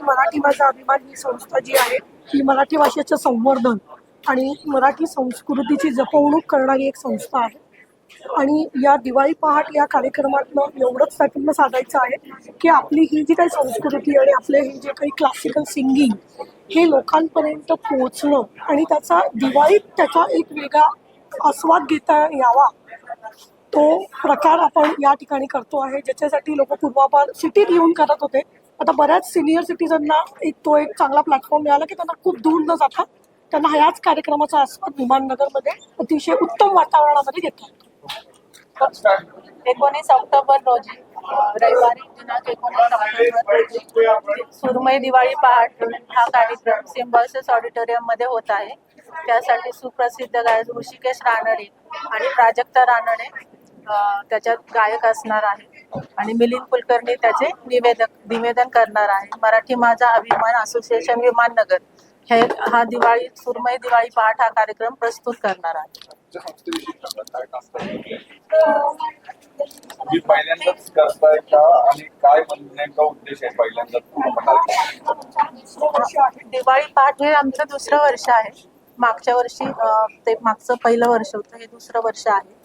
की मराठी माझा अभिमान ही संस्था जी आहे ही मराठी भाषेचं संवर्धन आणि मराठी संस्कृतीची जपवणूक करणारी एक संस्था आहे. आणि या दिवाळी पहाट या कार्यक्रमातनं एवढंच त्यातून साधायचं आहे की आपली ही जी काही संस्कृती आणि आपले हे जे काही क्लासिकल सिंगिंग हे लोकांपर्यंत पोहोचणं आणि त्याचा दिवाळीत त्याचा एक वेगळा आस्वाद घेता यावा तो प्रकार आपण या ठिकाणी करतो आहे ज्याच्यासाठी लोक पूर्वापार सिटीत येऊन करत होते. आता बऱ्याच सिनियर सिटीजनना एक तो एक चांगला प्लॅटफॉर्म मिळाला की त्यांना खूप दूर न जाता त्यांना ह्याच कार्यक्रमाचा आस्वाद विमाननगरमध्ये अतिशय उत्तम वातावरणामध्ये घेता येतो. एकोणीस ऑक्टोबर रोजी रविवारी दिनांक एकोणीस ऑक्टोबर रोजी सुरमई दिवाळी पहाट हा कार्यक्रम सिम्बॉयसिस ऑडिटोरियममध्ये होत आहे. त्यासाठी सुप्रसिद्ध गायक ऋषिकेश रानडे आणि प्राजक्ता रानडे त्याच्यात गायक असणार आहे आणि मिलिंद कुलकर्णी त्याचे निवेदक निवेदन करणार आहे मराठी माझा अभिमान असोसिएशन विमाननगर हे हा दिवाळी सुरमई दिवाळी पहाट हा कार्यक्रम प्रस्तुत करणार आहे. पहिल्यांदाच करताय का आणि काय उद्देश पहिल्यांदाच दिवाळी पहाट हे आमचं दुसरं वर्ष आहे. मागच्या वर्षी ते मागचं पहिलं वर्ष होतं हे दुसरं वर्ष आहे.